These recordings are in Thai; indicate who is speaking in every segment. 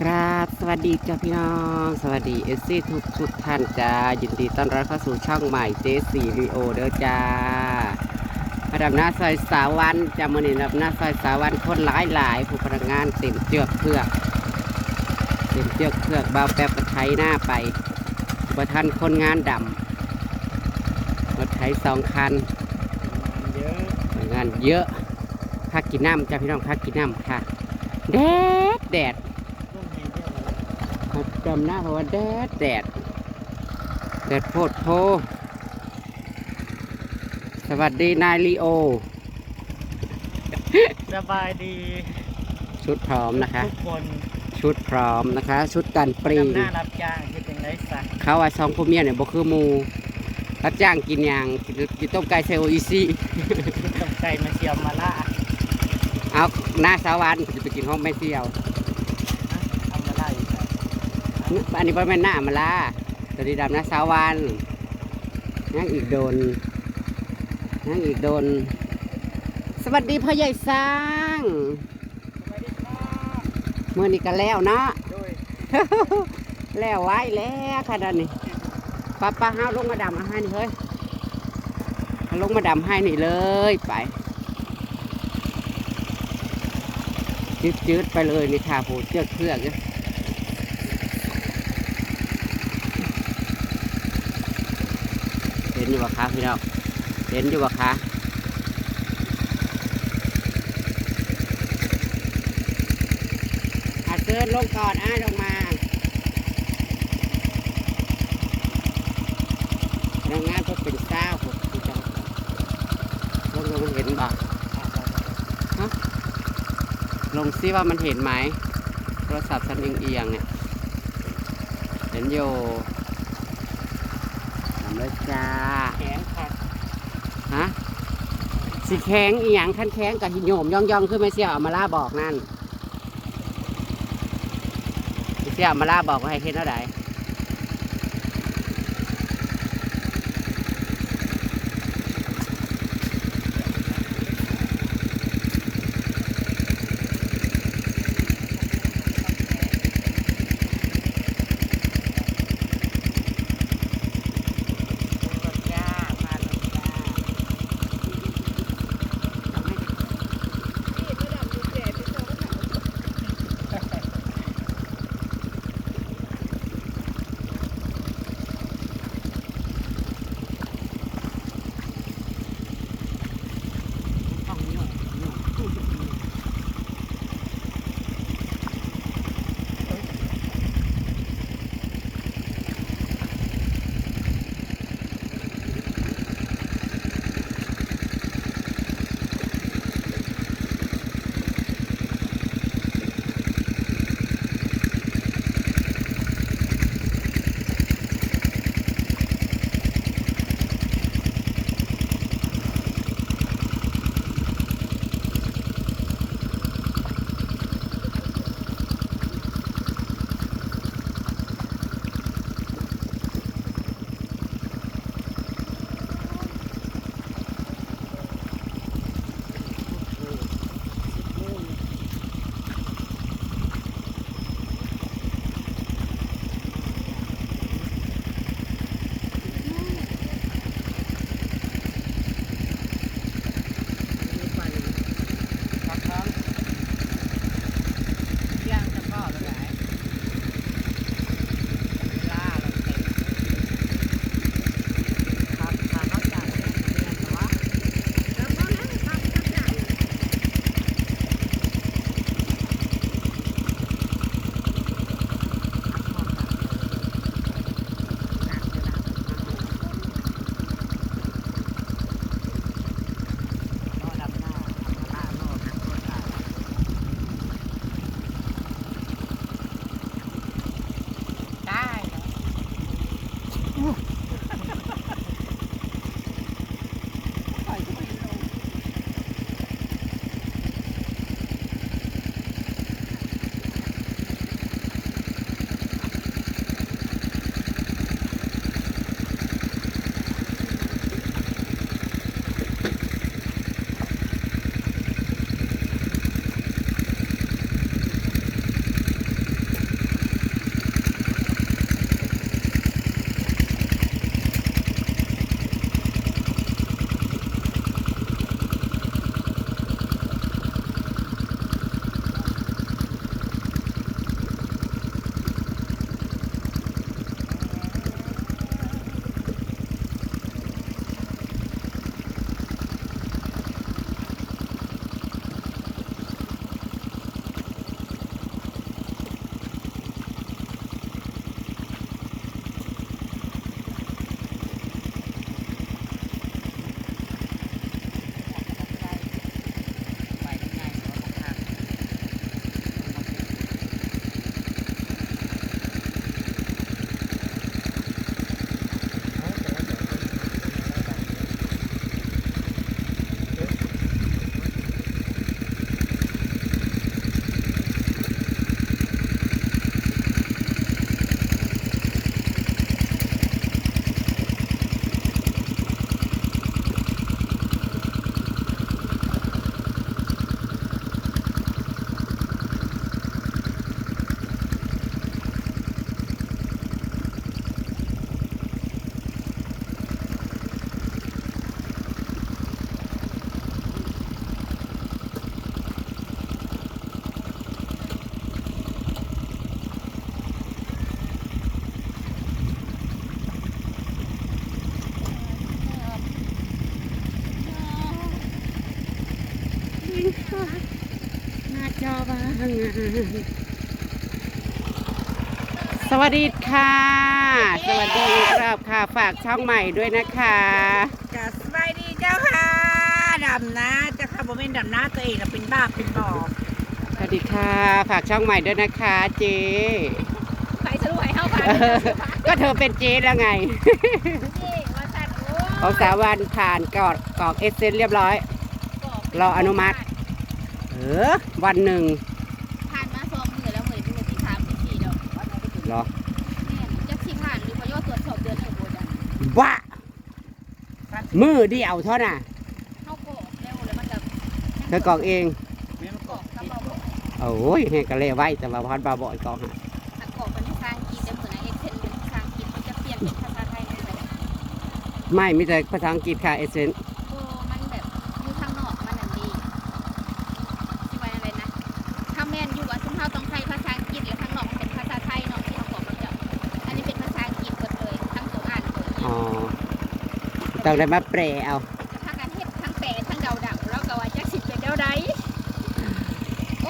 Speaker 1: กราบสวัสดีจ้าพี่น้อง สวัสดีเอสซี่ทุกทุกท่านจ้ายินดีต้อนรับเข้าสู่ช่องใหม่เจสี่รีโอเด้อจ้าระดับหน้าซอยสาวันจะมือนี่ระดับหน้าซอยสาวันคนหลายหลายผู้พนักงานเต็มเจือกเพือกเต็มเจือกเพือกเบาแป๊บกระไทยหน้าไปประทันคนงานดำรถไถสองคัน
Speaker 2: เยอะ
Speaker 1: งานเยอะพักกินน้ำจ้าพี่น้องพักกินน้ำค่ะแดดแดด
Speaker 2: ต้นไม้เยอะเลย
Speaker 1: มาจำหน้าเพราะว่าแดดแดดแดดโพดโพ สวัสดีนายลีโอ
Speaker 2: สบายดี
Speaker 1: ชุดพร้อมนะคะ
Speaker 2: ทุกคน
Speaker 1: ชุดพร้อมนะคะ ชุดกันปรี
Speaker 2: นำหน้ารับจ้างที่เป็นไรสัก
Speaker 1: เขาว่าซองพวกเมียเนี่ยบ่คือหมูรับจ้างกินอย่างกินกินต้มไก่เซลอีซี่
Speaker 2: ที่ต้องใจมาเชียมมาล่า
Speaker 1: เอาหน้าสาวันจะไปกินห้องแม่เที่ยว
Speaker 2: ทำมาล่าอยู่ครับ
Speaker 1: อันนี้เป็นหน้ามาล่าตอนนี้ดำน้าสาวันนั่งอีกโดนนั่งอีกโดน สวัสดีพ่อใหญ่สร้าง
Speaker 2: สวัสดีครับ
Speaker 1: เมื่อนี้ก็แล้วเนาะแล้วไว้แล้วค่ะดันนี่ป้าป้าห้าลงมาดำให้นี่เฮ้ยลงมาดำให้นี่เลยไปจืดๆไปเลยนี่ค่ะผูเชือกเชือกเนี่ย ห็นอยู่ปะคะพี่น้องเห็นอยู่ปะคะอาเกินลงก่อนอ้าลงมาแรงงานก็เป็นเศร้าผมคือจังลงลงมันเห็นบ่ลงซิว่ามันเห็นไหมโทรศัพท์ฉันเอียงเอียงๆเนี่ยเห็นอยู่ทำเลย จ้า
Speaker 2: แข็งขัด
Speaker 1: ฮะสีแข็งอีหยังขั้นแข็งกับหิโยมย่องย่องๆขึ้นไม่เสี่ยวเอามาล่าบอกนั่นไม่เสี่ยวเอามาล่าบอกว่าให้เห็นเท่าไหร่ สวัสดีค่ะ สวัสดีครับค่ะ ฝากช่องใหม่ด้วยนะคะ
Speaker 3: กสบายดีเจ้าค่ะดำนะเจ้าค่ะโมเมนดำนะตัวเองน่ะเป็นบ้าเป็นบอ
Speaker 1: สวัสดีค่ะ ฝากช่องใหม่ด้วยนะคะเจ๊
Speaker 3: ใครจะรวยเข้าไป
Speaker 1: เออก็เธอเป็นเจ๊แล้วไง
Speaker 3: มาสั่นโอ้
Speaker 1: ของสาวันผ่านกรอกกรอกเอเซนเรียบร้อย รออนุมัติ เออ วันหนึ่ง
Speaker 4: ผ่านมาสองมือแล้วเหมือนมือที่สามที่สี่ดอก
Speaker 1: เหรอ
Speaker 4: แม่นจักสิผ่านหรือพอยอดตรวจสอบเดือนหนึ่งโบจัง
Speaker 1: บ้า มือเดียวเท่าน่ะ
Speaker 4: เข้าโกะเร็วแล้วมันจะ
Speaker 1: เธอกรอกเอง
Speaker 2: แม่มาก
Speaker 4: ก
Speaker 2: อ
Speaker 4: อกกกับเราบอก
Speaker 1: โอ้ยให้กะเล่ไว้แต่ว่าพัดบาบ่อยกรอกหา
Speaker 4: ถ้ากอกเป็นภาษาอังกฤษจะเหมือนไอเอ็กเซนเป็นภาษาอังกฤษมันจะเปลี่ยนเป็นภาษาไทยเลย
Speaker 1: ไม่มีแต่ภาษาอังกฤษค่ะเอเซน
Speaker 4: โอ้มัน องได้
Speaker 1: มาแปลเอา
Speaker 4: จะพากันเฮ็ดทั้งแปลทั้งเดาดังแล้วก็ว่าจักสิเป็นเดาใดโ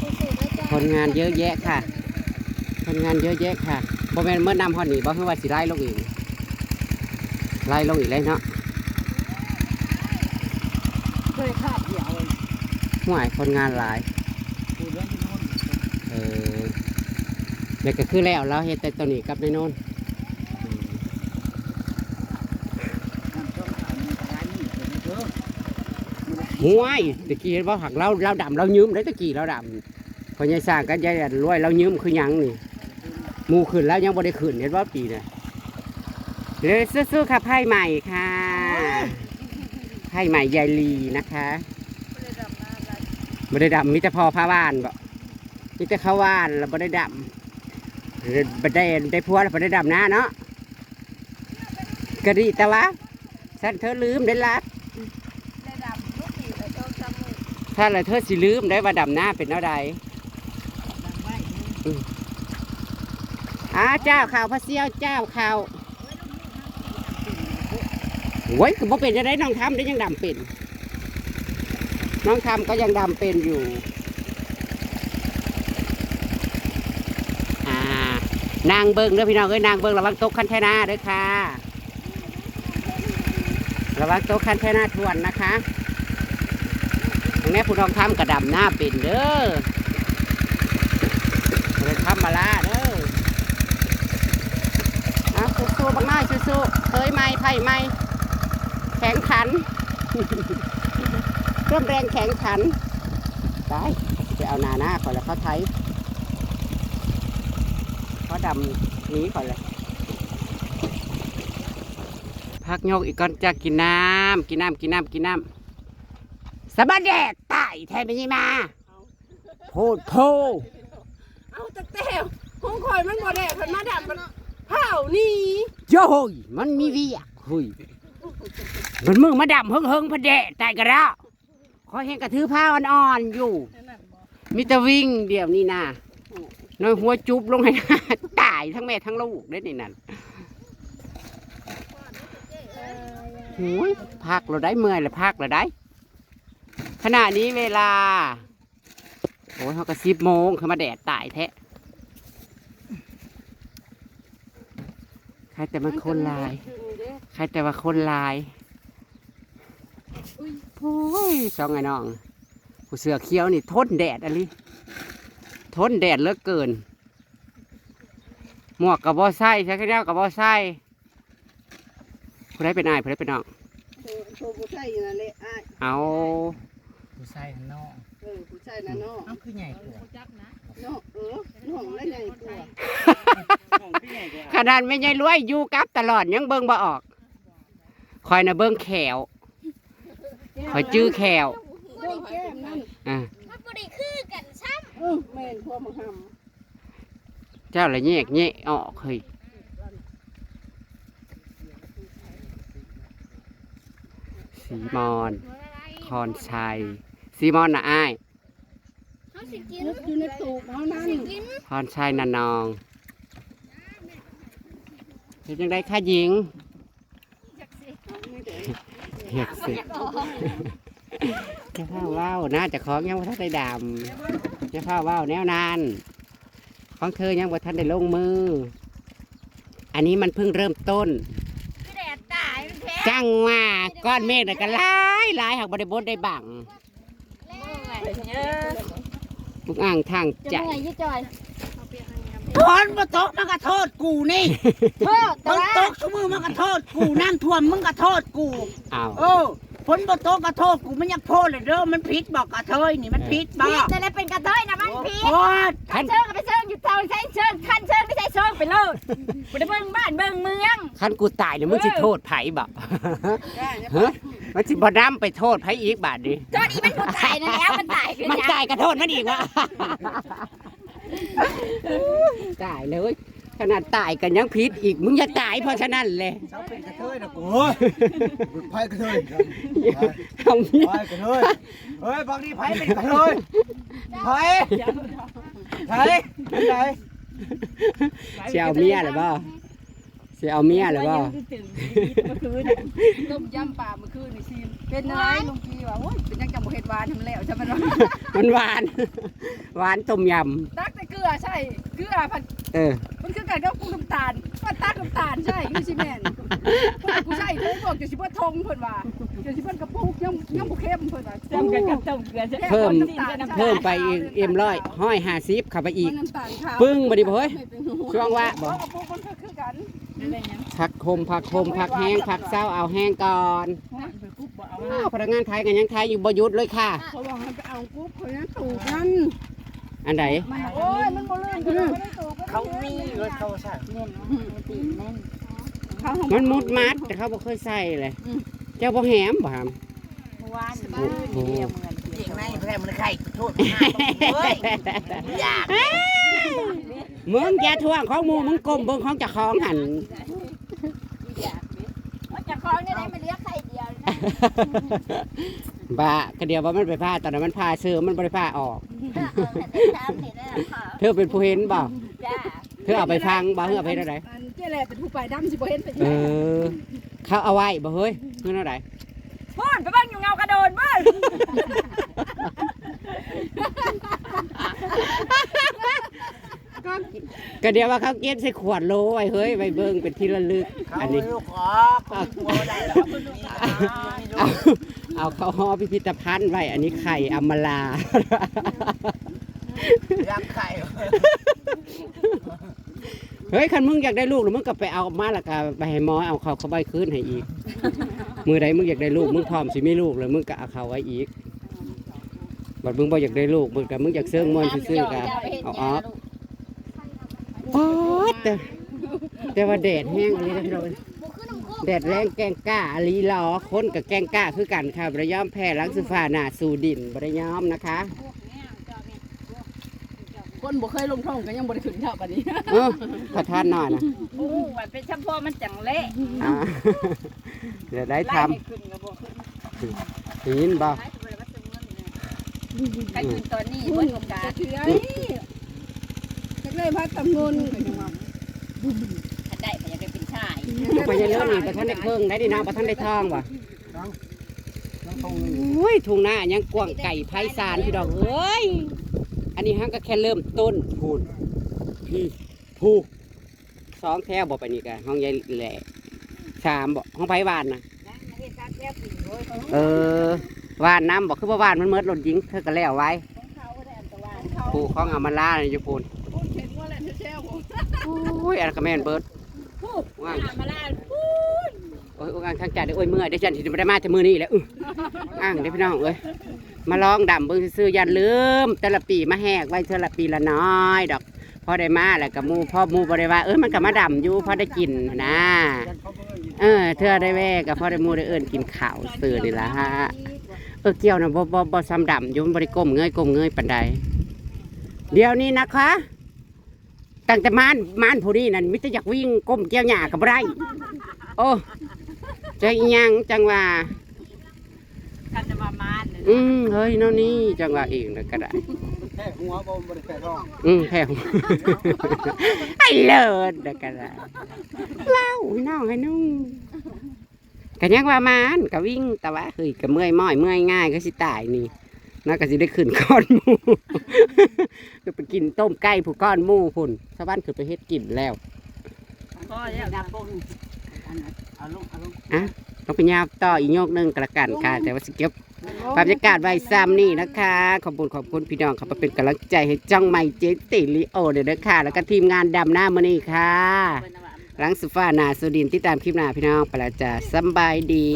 Speaker 4: อ้สู้ๆเด้อจ้า
Speaker 1: คนงานเยอะแยะค่ะ คนงานเยอะแยะค่ะโมเมนเมื่อนำฮอนนี่บอกให้ว่าสิไล่ลงอีกไล่ลงอีกเลยเนาะ
Speaker 3: เคยคาดเดียวเลย
Speaker 1: ห่วยคนงานหลาย
Speaker 2: เรื่องที่โน่น
Speaker 1: เออเด็กก็คือแล้วเราเฮ็ดแต่ตัวนี้กับในโน่นอืม
Speaker 2: น้ำส้มขาวนี่ร้านนี่เป็นเยอะ
Speaker 1: ห่วยตะกี้เห็นว่าหักเราเราดำเรายืมได้ตะกี้เราดำพอใหญ่สร้างกันใหญ่รวยเรายืมคือยังนี่มูขึ้นแล้วยังบ่ได้ขึ้นเห็นว่าปีน่ะเดี๋ยสู้ๆค่ะไพ่ใหม่ค่ะไพ่ใหม่ยายลีนะคะบ่ได้ดำมีแต่พอผ้าบ้านบ่มีแต่ข้าวบ้านแล้วบ่ได้ดำเออบ่ได้ได้พัวแล้วบ่ได้ดำนะเนาะก็ดีแต่ว่าฉันเธอลืมได้ละ
Speaker 3: ได้ดำลูกผีเลยโชคจำมือ
Speaker 1: ถ้าเลยเธอสิลืมได้ว่าดำหน้าเป็นเท่าใด
Speaker 3: ดังไว้
Speaker 1: อ้าเจ้าข่าวพระเสี้ยวเจ้าข่าวโว้ยก็บ่เป็นจะได้น้องทำได้ยังดำเป็น น้องทำก็ยังดำเป็นอยู่อ่านางเบิ้งเด้อพี่น้องเอ้ยนางเบิ้งระวังตกคันเทนาเด้อค่ะระวังตกคันเทนาทวนนะคะ ตรงนี้ผู้น้องทำกระดำหน้าเป็นเด้อเลยทำมาละเด้ออะสู้ๆบักน้อยสู้ๆเคยไหมไผ่ไหมแข็งขันเริ่มแรงแข็งขันได้ไปเอาหนาหน้าก่อนแล้วเขาไทยเขาดำนี้ก่อนเลยพักยกอีกก่อนจะกินน้ำกินน้ำกินน้ำกินน้ำสะบัดแดก ตายแทนไปยี่มาโพดโพ
Speaker 3: เอาตะเต้วของคอยมันบ่ได้เพิ่นมาดำมันเผานี่
Speaker 1: โย้ยมันมีเวียกเฮ้ยมันมึงมาดำเฮิงเฮิงๆพะแดะตายกันแล้วขอเห็นกระทือผ้าอ่อนๆอยู่ มิตรวิ่งเดี๋ยวนี้นะน้อยหัวจุบลงให้หน้าตายทั้งแม่ทั้งลูกได้นี่นั่นโอ้ยพักเราได้เมื่อยแล้วพักเราได้ ขณะนี้เวลา โอ้ยเขาก็สิบโมงเขามาแดดตายแท้ใครแต่มันคนลาย ใครแต่ว่าคนลายโอ้ยสองไงน้องผู้เสือเขียวนี่ทนแดดอะไรทนแดดเหลือเกิน หมวกกับบ่ใส่ใช้แค่เดียวกับบ่ใส่ผู้ใดเป็นนายผู้ใดเป็นน้อง
Speaker 3: โชว์ผู้ชายนั่นแหละอ้าย
Speaker 1: เอา
Speaker 2: ผู้ชายข้างนอก
Speaker 3: เออผู้ชายน่ะเนาะ
Speaker 2: อ้าวคือใหญ่กว่า
Speaker 3: เนาะเออน้องได้ใหญ่กว่า
Speaker 2: ของพี่ใหญ่กว่า
Speaker 1: ขนาดไม่ใช่รวยอยู่กับตลอดยังเบิ่งบ่ออกคอยนะเบิ่งแขวคอยจื้อแขว
Speaker 3: เบิ่งแก้มนั่น
Speaker 1: อะ
Speaker 4: มันบ่ได้คือกันซ้
Speaker 3: เออแม่นพ่อมาหำ
Speaker 1: เจ้าละแยกแยะออกเฮ้ยสีมอนำคอนชัย ซีมอนนะอ้าย
Speaker 4: เขาสิกิน
Speaker 3: นึกอยู่ในตูบเฮานั่น
Speaker 4: สิกิน
Speaker 1: พรชัยนันนองเป็นยังไงคะหญิง
Speaker 4: จักสิ
Speaker 1: เห็ดสิ
Speaker 4: อยากออก
Speaker 1: จะพาเว้าวน่าจะของยังบ่ทันได้ดำจะพาเว้าวแนวนานของเธอยังบ่ทันได้ลงมือ อันนี้มันเพิ่งเริ่มต้น
Speaker 4: คือแดดตายมันแท้
Speaker 1: จังว่าก้อนเมฆน่ะก็หลายหลายหากบ่ได้บดได้บัง ทุกอ่างทางใจ
Speaker 4: จะเมื่อยยี่จอย
Speaker 3: ฝนมาตกมันก็โทษกูนี่
Speaker 4: โทษแต่
Speaker 3: ฝน
Speaker 4: ว่า
Speaker 3: ตกชั่วมือมันก็โทษกูน้ำท่วมมึงก็โทษกู
Speaker 1: อ้าว
Speaker 3: เออฝนบ่ตกก็โทษกูมันยังโทษเลยเด้อมันผิดบอกกระเทยนี่มันผิดบ่
Speaker 4: พี่จะได้เป็นกระเทยนะมันพี่
Speaker 3: โทษ
Speaker 4: คันเชิงก็ไปเชิงอยู่เตาใช้เชิงคันเชิงไม่ใช่เชิงไปเลยบ่ได้เบิ่งบ้านเบิ่งเมือง
Speaker 1: คันกูตายเนี่ยมึงสิโทษไผบ่ฮะ มันสิบ่นำไปโทษไผอีกบาดนี้
Speaker 4: จอดอีเป็นผู้ตายนั่นแล้วมันตายคือ
Speaker 1: มัน
Speaker 4: หยัง
Speaker 1: ตายก็โทษมันอีกวะตายเลย ขนาดตายกันยังผิดอีกมึงอย่าตายเพราะฉะนั้นเลย
Speaker 2: เจ้าเป็นกระเทยนะกู
Speaker 5: โอ้ยไพ่กระเทย
Speaker 1: ทำเมีย
Speaker 5: ไพ่กระเทยเฮ้ยบางทีไพ่เป็นกระเทยไพ่ไพ่เป็นไง
Speaker 1: เสียเอาเมียหรือเปล่าเสียเอาเมียหรือเปล่า
Speaker 6: ต้มยำปลาเมื่อคืนนี่ซีมเป็นอะไรลุงกีว่าโอ้ยเป็นยังจำบ่เห็ดหวานทำแล้วใช่ไหมเนาะ
Speaker 1: มันหวาน หวานต้มย
Speaker 6: ตักแต่เกลือใช่เกลือผัดำ
Speaker 1: เออ
Speaker 6: มันคือกันก็กูน้ำตาลว่าตักน้ำตาลใช่ยูซิแมนเพิ่นกูใช่เพิ่นบอกจะสิเพิ่นทงเพิ่นว่าจะสิเพิ่นกระปุกยังยังบ่เข้มเพิ่นว่า
Speaker 3: จำกันกับต้มเกลือ
Speaker 1: เพิ่ม
Speaker 6: น้ำตาลใช่
Speaker 1: เพิ่มไปอีกเอ็มร้อยห้อยห้าสิบเข้าไปอีก
Speaker 6: น้ำตาลขาว
Speaker 1: ปึ้งบ่ดิบ่เฮ้ยช่วงว่า
Speaker 6: บบอ
Speaker 1: อก
Speaker 6: กระปุกมัน ก็คือกัน
Speaker 1: ผักคมผักคมผักแห้งผักเศร้าเอาแห้งก่อนอ้าวพนักงานไทยกันยังไทยอยู่บหยุดเลยค่ะ
Speaker 6: เขาบอกให้ไปเอากุ๊บเขายังถูกนั่น
Speaker 1: อันไหน
Speaker 6: โอ้ยมันบ่ลื่นกูไม่ได้ถูก
Speaker 2: เขามีรถเขาใช่
Speaker 6: เขา
Speaker 1: มันมุดมัดแต่เขาบ่เคยใส่เลยเจ้าบ่แหมบ่หาม
Speaker 3: วาน
Speaker 1: โอ้โห
Speaker 3: เสียงในแพร่มันไข่โทษมากเฮ้ยอยาก
Speaker 1: มึงอย่าทวงของหมูมึงกลมเบิ่งของเจ้าของหัน
Speaker 4: มันจะคล้องได้ไหมมันเลี้ยงไข่เดียวเลยนะ
Speaker 1: บ้าก็เดียวว่ามันไปพาตอนนั้นมันพาซื้อมันบ่ได้พาออก
Speaker 4: เออแต่ได้ตามนี่นะค่ะ
Speaker 1: เธอเป็นผู้เห็นบ่
Speaker 4: จ้า
Speaker 1: เธอเอาไปฟังบ่เธอเอาไปเท่าไหร่
Speaker 6: อันเจ๊แหละเป็นผู้ไปดำสิบ่เห็นเป็น
Speaker 1: เออเขาเอาไว้บ่เฮ้ยเงินเท่าไหร่
Speaker 6: พ่อนไปบ้างอยู่เงากระโดนบ้าง
Speaker 1: ก็เดียวว่าเขาเก็บใส่ขวดโหลไว้เฮ้ยไว้เบิ่งเป็นที่ระลึก
Speaker 2: เขา
Speaker 1: อันนี้
Speaker 2: ลูกขอเขากลัวได้แล้วมันมี
Speaker 1: เอาเอาเข้าห่อพิพิธภัณฑ์ไว้ อันนี้ไข่อำมลา
Speaker 2: รักไข่
Speaker 1: เฮ้ยคันมึงอยากได้ลูกหรือมึงก็ไปเอามาแล้วก็ไปให้หมอเอาเขาเขาใบคืนให้อีก มือใดมึงอยากได้ลูกมึงพร้อมสิมีลูกแล้วมึงกะเอาเขาไว้อีกบัดมึงบ่อยากได้ลูกมึงกะมึงอยากเสื่องมวนซื่อๆกะเอาออฟป๊อดแต่แต่ว่าแดดแห้งอะไรนะพี่น้อง
Speaker 4: บุกขึ้นน้ำคุก
Speaker 1: แดดแรงแกงก้าอลีหลอคนกับแกงก้าคือกันค่ะบริยอมแพ้ล้างสุฟ้าหนาสู่ดินบริยอมนะคะ
Speaker 6: คนบ่เคยลงท้องก็ยังบ่ได้ขึ้นเท่าปานนี้
Speaker 1: เออขอทานหน่อยนะ
Speaker 3: โอ้ว่าเป็นชัมพอมันจังเละ
Speaker 1: อ่าเดี๋ยวได้ท
Speaker 3: ไล่ให้ขึ้นก็บ่ขึ้นำ
Speaker 1: ได้ยินบ่
Speaker 3: ใครขึ้นตอนนี้เบิ่งโอกาส
Speaker 6: จะเถื่อยจักเลยพัดตำงนก็จังว่า
Speaker 3: ถ้าได้ก็อยากได้เป็นชาย
Speaker 1: ไปยังเรื่องนี้ประท่านได้เครื่องได้ดีนะประท่านได้ทองว่ะ
Speaker 5: น้ำตรงนี้
Speaker 1: โอ้ยทุ่งหน้ายังกว้างไก่ไพศาลพี่ดอกเอ้ย อันนี้ฮังก็แค่เริ่มต้นพูนพี่ผูกสองแถวบอกไปนี่กันห้องยายแหล่สามบอกห้องไผ่วานนะเออวานน้ำบอกคือว่าวานมันเมิดหล่นยิงเธอก็แล้วไว้ผูของอามาล่าเนี่ยอยู่พูน
Speaker 6: เห็นว่าแหละแช่ๆผม
Speaker 1: โอ้ยอันนนก็แม่นเบิดว่าง
Speaker 3: มาลา
Speaker 1: โอ้ยอ่างทางจ่ายเด้อโอ้ยเมื่อยได้ฉันที่ไม่ได้มาแต่มือนี่แหละอื้ออ่างเด้อพี่น้องเอ้ย มาลองดำเบิ่งซื่อย่าลืมแต่ละปีมาแหกไว้เท่าละปีละน้อย ดอกพอได้มาแล้วกับมูพ่อมูบริว่าเอ้ยมันก็มาดำอยู่พอได้กินนะเออเธอได้แวกกับพ่อได้มูได้เอิญกินข้าวสื่อนี่ละฮะเออเกี่ยวนะบ่บ่บ่ซ้ำดำอยู่มันบริกลมเงยกลมเงยปันใดเดี๋ยวนี้นะคะตั้งแต่มานมานผู้นี้นั่นมิตรอยากวิ่งก้มเกี่ยวหญ้ากับไรโอ้ใจอิหยังจังว่า
Speaker 3: กันจะมามาเนี่ย
Speaker 1: อืมเฮ้ยเนาะนี่จังว่าเองนะก็ได้
Speaker 5: แค่หัวบ่บ่ได้แค่ท้อง
Speaker 1: อืมแพ้หัวไอ้เลิศนะก็ได้เล่าให้น้องให้นุ่งก็ยังว่ามันก็วิ่งแต่ว่าเฮ้ยก็เมื่อยม้อยเมื่อยง่ายก็สิตายนี่น่าก็สิได้ขึ้นก้อนหมูก็ไปกินต้มไก่ผู้ก้อนหมูพุ่นชาวบ้านคือไปเฮ็ดกินแล้ว
Speaker 3: พ่อเนี่ย
Speaker 2: ดับปุ้งอันนั้นเอาลงเอาลง
Speaker 1: ต้องไปยาวต่ออีกโยกหนึงกระกันค่ะแต่ว่าสิเก็บ บรรยากาศไวซ้ำนี่นะคะ ขอบคุณขอบคุณพี่น้องครับมาเป็นกำลังใจให้จ้องไม่เจติลิโอเด้อเด้อค่ะแล้วก็ทีมงานดำหน้ามานี่ค่ะหลังสุฟ้านาสุดินที่ตามคลิปหน้าพี่น้องประจาสบายดี